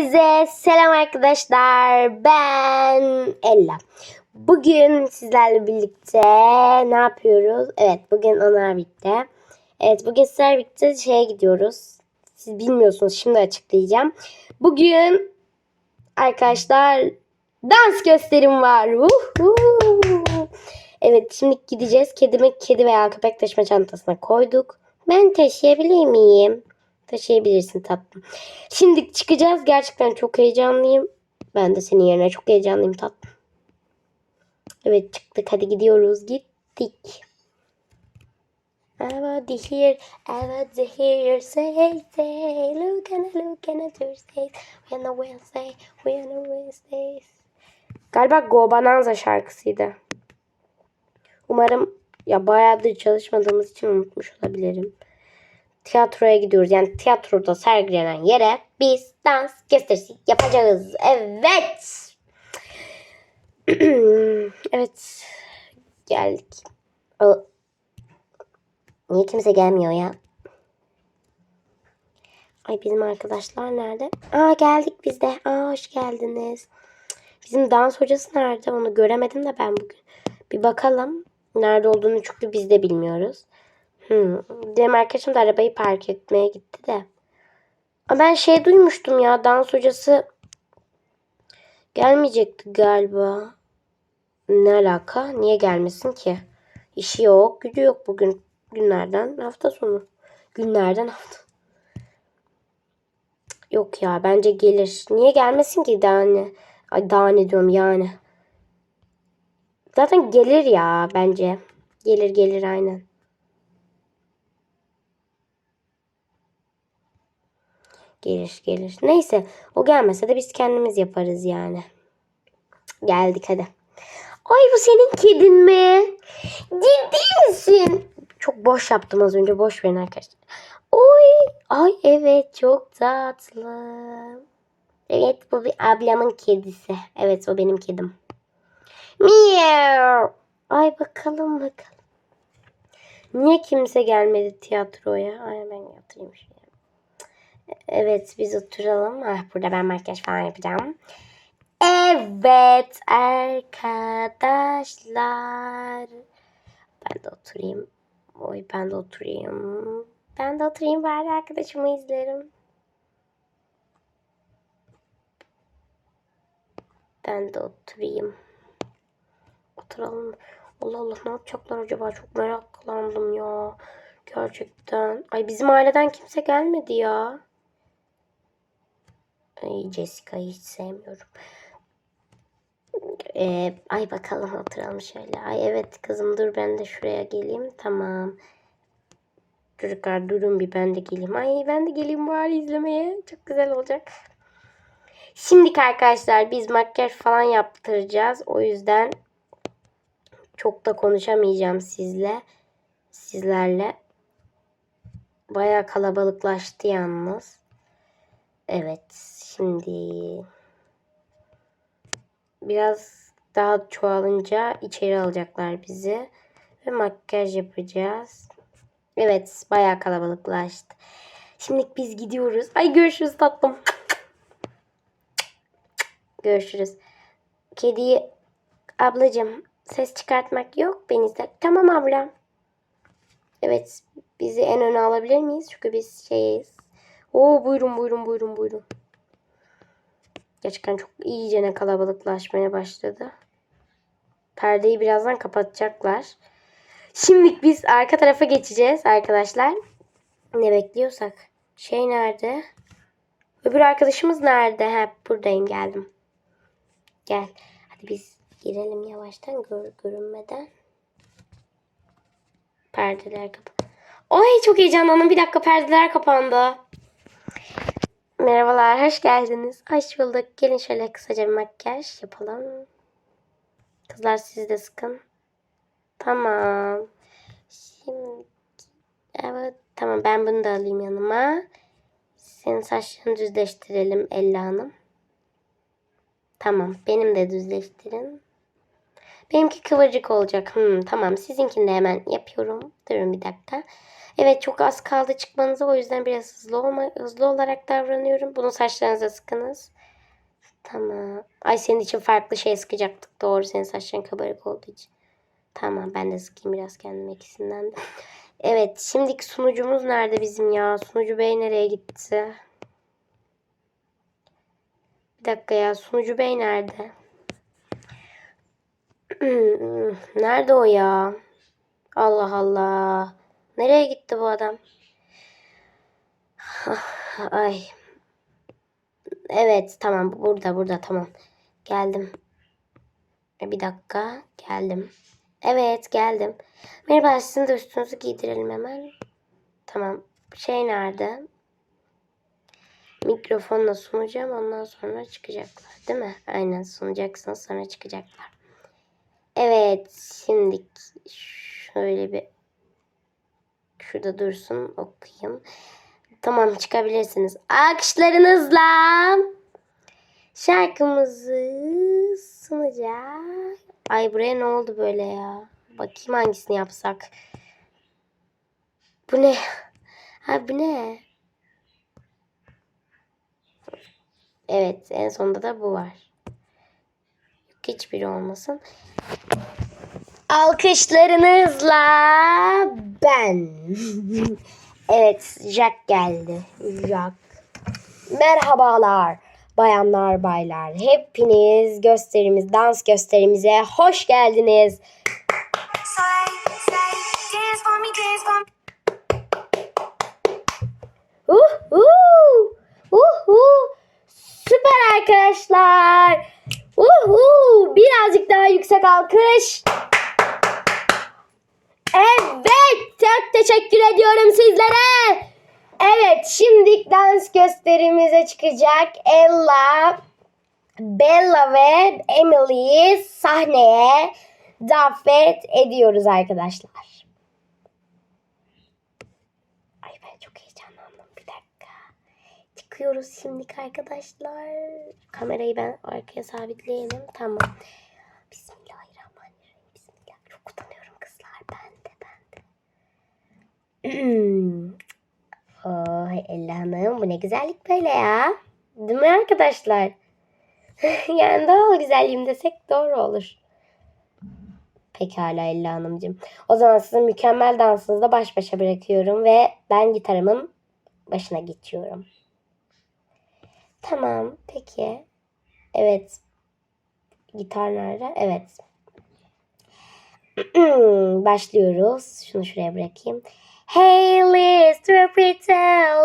Hepinize selam arkadaşlar. Ben Ella. Bugün sizlerle birlikte ne yapıyoruz? Evet bugün onlar birlikte. Evet bugün sizlerle birlikte şeye gidiyoruz. Siz bilmiyorsunuz şimdi açıklayacağım. Bugün arkadaşlar dans gösterim var. Evet şimdi gideceğiz. Kedimi kedi veya köpek taşıma çantasına koyduk. Ben taşıyabilir miyim? Taşıyabilirsin tatlım. Şimdi çıkacağız. Gerçekten çok heyecanlıyım. Ben de senin yerine çok heyecanlıyım tatlım. Evet çıktık. Hadi gidiyoruz. Gittik. I want to hear, I want to hear say, say, look and look and Thursdays, when the Wednesday, when the Wednesdays. Galiba Go Bonanza şarkısıydı. Umarım ya bayağıdır çalışmadığımız için unutmuş olabilirim tiyatroya gidiyoruz. Yani tiyatroda sergilenen yere biz dans gösterisi yapacağız. Evet. evet. Geldik. O... Niye kimse gelmiyor ya? Ay bizim arkadaşlar nerede? Aa geldik biz de. Aa hoş geldiniz. Bizim dans hocası nerede? Onu göremedim de ben bugün. Bir bakalım. Nerede olduğunu çünkü biz de bilmiyoruz. Hmm. Benim arkadaşım da arabayı park etmeye gitti de. Ama ben şey duymuştum ya dans hocası gelmeyecekti galiba. Ne alaka? Niye gelmesin ki? İşi yok, gücü yok bugün günlerden hafta sonu. Günlerden hafta. Yok ya bence gelir. Niye gelmesin ki daha ne? Ay daha diyorum yani. Zaten gelir ya bence. Gelir gelir aynen. Gelir gelir. Neyse o gelmese de biz kendimiz yaparız yani. Geldik hadi. Ay bu senin kedin mi? Ciddi misin? Çok boş yaptım az önce. Boş verin arkadaşlar. Oy. Ay evet çok tatlı. Evet bu bir ablamın kedisi. Evet o benim kedim. Miau. Ay bakalım bakalım. Niye kimse gelmedi tiyatroya? Ay ben yatayım şuraya. Evet biz oturalım. Ah, burada ben makyaj falan yapacağım. Evet arkadaşlar. Ben de oturayım. Oy ben de oturayım. Ben de oturayım bari arkadaşımı izlerim. Ben de oturayım. Oturalım. Allah Allah ne yapacaklar acaba? Çok meraklandım ya. Gerçekten. Ay bizim aileden kimse gelmedi ya. Ay Jessica'yı hiç sevmiyorum. Ee, ay bakalım oturalım şöyle. Ay evet kızım dur ben de şuraya geleyim. Tamam. Çocuklar durun bir ben de geleyim. Ay ben de geleyim bari izlemeye. Çok güzel olacak. Şimdi arkadaşlar biz makyaj falan yaptıracağız. O yüzden çok da konuşamayacağım sizle. Sizlerle. Baya kalabalıklaştı yalnız. Evet. Şimdi biraz daha çoğalınca içeri alacaklar bizi. Ve makyaj yapacağız. Evet. Baya kalabalıklaştı. Şimdi biz gidiyoruz. Ay görüşürüz tatlım. Görüşürüz. Kediyi ablacığım ses çıkartmak yok ben izle. Tamam ablam. Evet bizi en öne alabilir miyiz? Çünkü biz şeyiz. Oo buyurun buyurun buyurun buyurun. Gerçekten çok iyicene kalabalıklaşmaya başladı. Perdeyi birazdan kapatacaklar. Şimdi biz arka tarafa geçeceğiz arkadaşlar. Ne bekliyorsak. Şey nerede? Öbür arkadaşımız nerede? Ha buradayım geldim. Gel. Hadi biz girelim yavaştan gör, görünmeden. Perdeler kapan. Ay çok heyecanlandım. Bir dakika perdeler kapandı. Merhabalar, hoş geldiniz. Hoş bulduk. Gelin şöyle kısaca bir makyaj yapalım. Kızlar siz de sıkın. Tamam. Şimdi evet tamam ben bunu da alayım yanıma. Senin saçlarını düzleştirelim Ella Hanım. Tamam benim de düzleştirin. Benimki kıvırcık olacak. Hmm, tamam sizinkini de hemen yapıyorum. Durun bir dakika. Evet çok az kaldı çıkmanıza o yüzden biraz hızlı olma hızlı olarak davranıyorum. Bunu saçlarınıza sıkınız. Tamam. Ay senin için farklı şey sıkacaktık. Doğru senin saçların kabarık olduğu için. Tamam ben de sıkayım biraz kendime ikisinden de. Evet şimdiki sunucumuz nerede bizim ya? Sunucu bey nereye gitti? Bir dakika ya sunucu bey nerede? nerede o ya? Allah Allah. Nereye gitti bu adam? Ay. Evet tamam burada burada tamam. Geldim. E, Bir dakika geldim. Evet geldim. Merhaba sizin de üstünüzü giydirelim hemen. Tamam. Şey nerede? Mikrofonla sunacağım ondan sonra çıkacaklar değil mi? Aynen sunacaksınız sonra çıkacaklar. Evet şimdi şöyle bir şurada dursun okuyayım. Tamam çıkabilirsiniz. Alkışlarınızla şarkımızı sunacak. Ay buraya ne oldu böyle ya? Bakayım hangisini yapsak. Bu ne? Ha bu ne? Evet en sonunda da bu var. Yok hiçbiri olmasın. Alkışlarınızla ben. evet Jack geldi. Jack. Merhabalar bayanlar baylar. Hepiniz gösterimiz dans gösterimize hoş geldiniz. For me. Uhu! Uhu! Süper arkadaşlar. Uhu! Birazcık daha yüksek alkış. Evet, çok teşekkür ediyorum sizlere. Evet, şimdi dans gösterimize çıkacak Ella, Bella ve Emily'yi sahneye davet ediyoruz arkadaşlar. Ay ben çok heyecanlandım. Bir dakika. Çıkıyoruz şimdi arkadaşlar. Kamerayı ben arkaya sabitleyelim. Tamam. Bismillahirrahmanirrahim. Bismillah. Çok utanıyorum kızlar. Ben de ben de. oh Ella Hanım bu ne güzellik böyle ya. Değil mi arkadaşlar? yani doğal güzelliğim desek doğru olur. Pekala Ella Hanımcığım. O zaman sizi mükemmel dansınızla baş başa bırakıyorum ve ben gitarımın başına geçiyorum. Tamam, peki. Evet. Gitar nerede? Evet. Başlıyoruz. Şunu şuraya bırakayım. Hey Liz, pretty.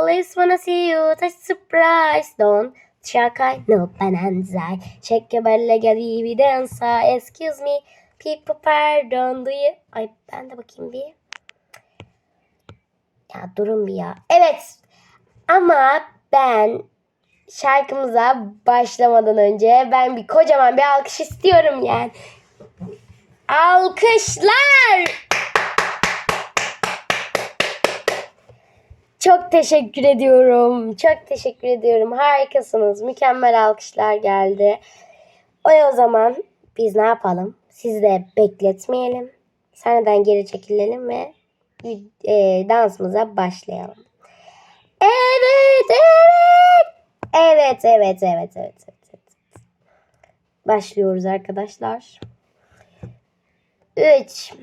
Liz wanna see you. Touch surprise. Don't Shakai no bananzai. Check your bella evidenza. Excuse me. People pardon do you? Ay ben de bakayım bir. Ya durun bir ya. Evet. Ama ben şarkımıza başlamadan önce ben bir kocaman bir alkış istiyorum yani. Alkışlar! Çok teşekkür ediyorum. Çok teşekkür ediyorum. Harikasınız. Mükemmel alkışlar geldi. O, o zaman biz ne yapalım? Sizi de bekletmeyelim. Sahneden geri çekilelim ve e, dansımıza başlayalım. Evet, evet. Evet, evet, evet, evet, evet. evet. Başlıyoruz arkadaşlar. 3,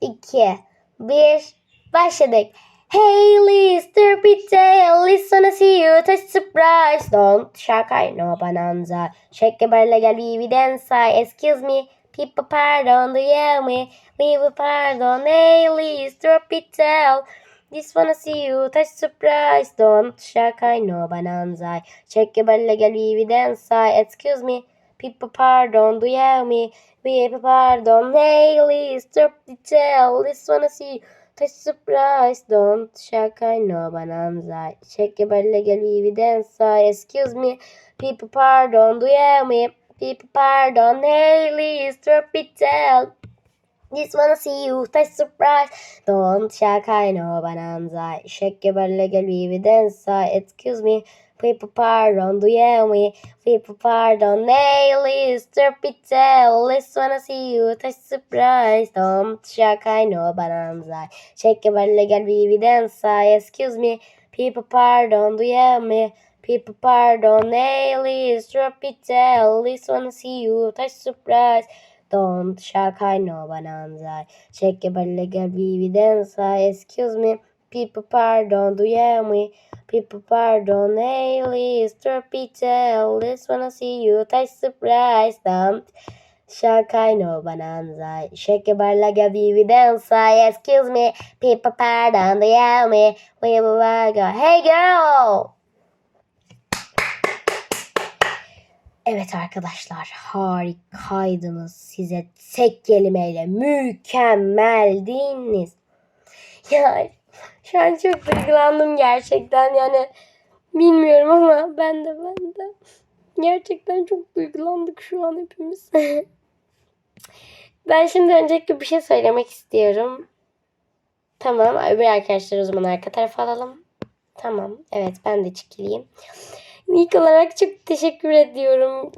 2, 1, başladık. Hey Liz, derpy tail, listen to see you, touch surprise. Don't shock, I know bonanza. Shake a barrel like evidenza. Excuse me, people pardon, do you hear me? Leave a pardon. Hey Liz, derpy tail. This wanna see you, touch surprise. Don't shock, I know bonanza. Shake a barrel like evidenza. Excuse me, people pardon, do you hear me? People pardon. Hey Liz, derpy tail. This wanna see you. Touch surprise, don't shock, I know bonanza. Check your body legal evidence. Excuse me, people pardon, do you hear me? People pardon, please, drop it down. Just wanna see you, touch surprise. Don't shock, I know bonanza. Check your body legal evidence. Excuse me, People pardon, do you me? People pardon, nail is tell. Let's wanna see you, touch surprise. Don't shock, I know, but I'm sorry. Shake your body, get baby dance. Excuse me. People pardon, do you me? People pardon, nail is tell. Let's wanna see you, touch surprise. Don't shock, I know, but I'm sorry. Shake your body, get baby dance. Excuse me. People pardon, do you me? People pardon, Haley, tell. Let's wanna see you, touch surprise. I know, bonanza. Shake your body like a baby. Excuse me. People pardon, do you me? We will go. Hey girl. Evet arkadaşlar harikaydınız. Size tek kelimeyle mükemmeldiniz. Ya şu an çok duygulandım gerçekten yani bilmiyorum ama ben de ben de gerçekten çok duygulandık şu an hepimiz. ben şimdi öncelikle bir şey söylemek istiyorum. Tamam öbür arkadaşlar o zaman arka tarafa alalım. Tamam evet ben de çekileyim. İlk olarak çok teşekkür ediyorum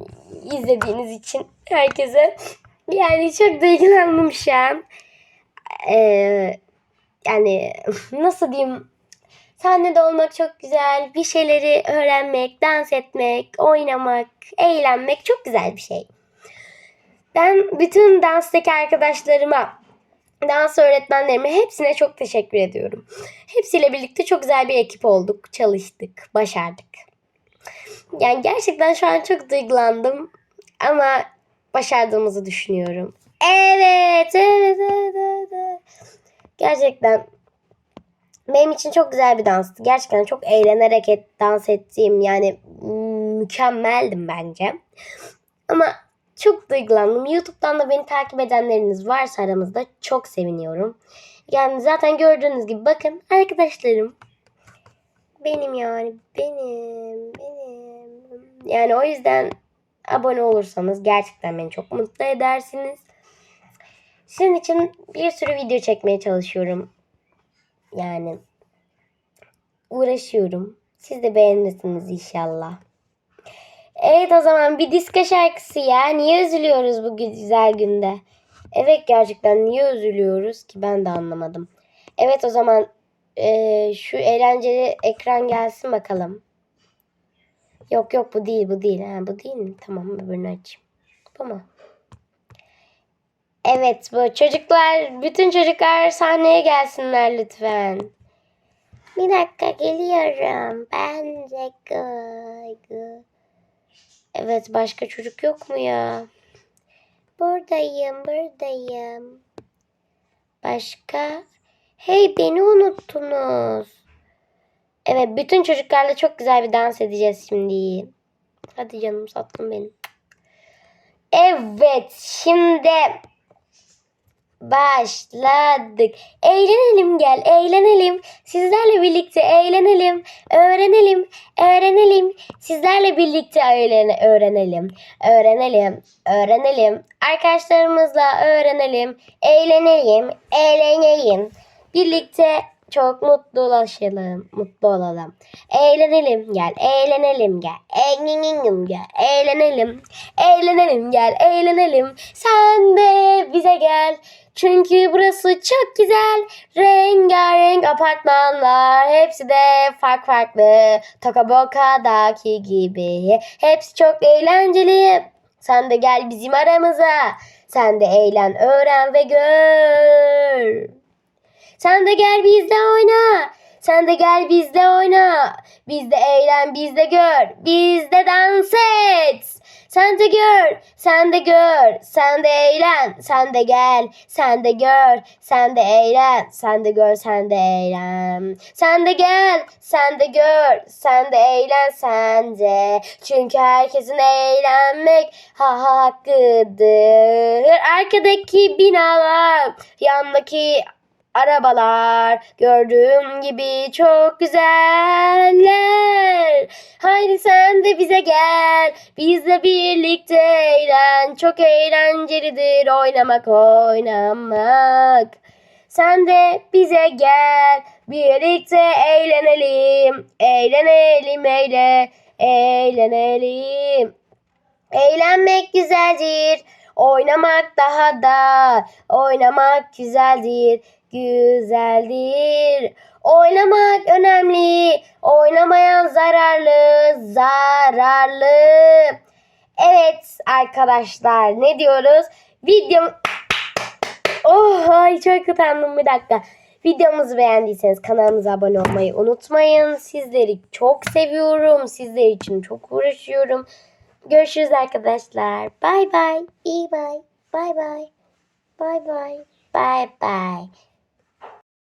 izlediğiniz için herkese. Yani çok duygulandım şu an. Ee, yani nasıl diyeyim sahnede olmak çok güzel. Bir şeyleri öğrenmek, dans etmek, oynamak, eğlenmek çok güzel bir şey. Ben bütün danstaki arkadaşlarıma, dans öğretmenlerime hepsine çok teşekkür ediyorum. Hepsiyle birlikte çok güzel bir ekip olduk, çalıştık, başardık. Yani gerçekten şu an çok duygulandım ama başardığımızı düşünüyorum. Evet, evet, evet, evet. Gerçekten benim için çok güzel bir danstı. Gerçekten çok eğlenerek et, dans ettiğim yani mükemmeldim bence. Ama çok duygulandım. YouTube'dan da beni takip edenleriniz varsa aramızda çok seviniyorum. Yani zaten gördüğünüz gibi bakın arkadaşlarım. Benim yani benim benim. Yani o yüzden abone olursanız gerçekten beni çok mutlu edersiniz. Sizin için bir sürü video çekmeye çalışıyorum. Yani uğraşıyorum. Siz de beğenirsiniz inşallah. Evet o zaman bir disko şarkısı ya. Niye üzülüyoruz bu güzel günde? Evet gerçekten niye üzülüyoruz ki ben de anlamadım. Evet o zaman eee, şu eğlenceli ekran gelsin bakalım. Yok yok bu değil bu değil. Ha, bu değil mi? Tamam öbürünü açayım. Bu mu? Evet bu çocuklar bütün çocuklar sahneye gelsinler lütfen. Bir dakika geliyorum. Ben de kaygı. Evet başka çocuk yok mu ya? Buradayım buradayım. Başka? Hey beni unuttunuz. Evet bütün çocuklarla çok güzel bir dans edeceğiz şimdi. Hadi canım sattım benim. Evet şimdi başladık. Eğlenelim gel eğlenelim. Sizlerle birlikte eğlenelim. Öğrenelim öğrenelim. Sizlerle birlikte öğrene, öğrenelim. Öğrenelim öğrenelim. Arkadaşlarımızla öğrenelim. Eğlenelim eğlenelim. Birlikte çok mutlu olalım, mutlu olalım. Eğlenelim gel, eğlenelim gel, eğlenelim gel, eğlenelim, eğlenelim gel, eğlenelim. Sen de bize gel. Çünkü burası çok güzel. Rengarenk apartmanlar. Hepsi de fark farklı. Tokaboka'daki gibi. Hepsi çok eğlenceli. Sen de gel bizim aramıza. Sen de eğlen, öğren ve gör. Sen de gel bizde oyna. Sen de gel bizde oyna. Bizde eğlen, bizde gör. Bizde dans et. Sen de gör, sen de gör, sen de eğlen, sen de gel, sen de gör, sen de eğlen, sen de gör, sen de eğlen. Sen de gel, sen de gör, sen de eğlen, sen de. Çünkü herkesin eğlenmek ha hakkıdır. Arkadaki binalar, yandaki arabalar gördüğüm gibi çok güzeller. Haydi sen de bize gel. Bizle birlikte eğlen. Çok eğlencelidir oynamak oynamak. Sen de bize gel. Birlikte eğlenelim. Eğlenelim eyle. Eğlenelim. Eğlenmek güzeldir. Oynamak daha da. Oynamak güzeldir. Güzeldir. Oynamak önemli. Oynamayan zararlı. Zararlı. Evet arkadaşlar ne diyoruz? Videom... Oh ay çok utandım bir dakika. Videomuzu beğendiyseniz kanalımıza abone olmayı unutmayın. Sizleri çok seviyorum. Sizler için çok uğraşıyorum. Görüşürüz arkadaşlar. Bay bay. İyi bay. Bay bay. Bay bay. Bay bay.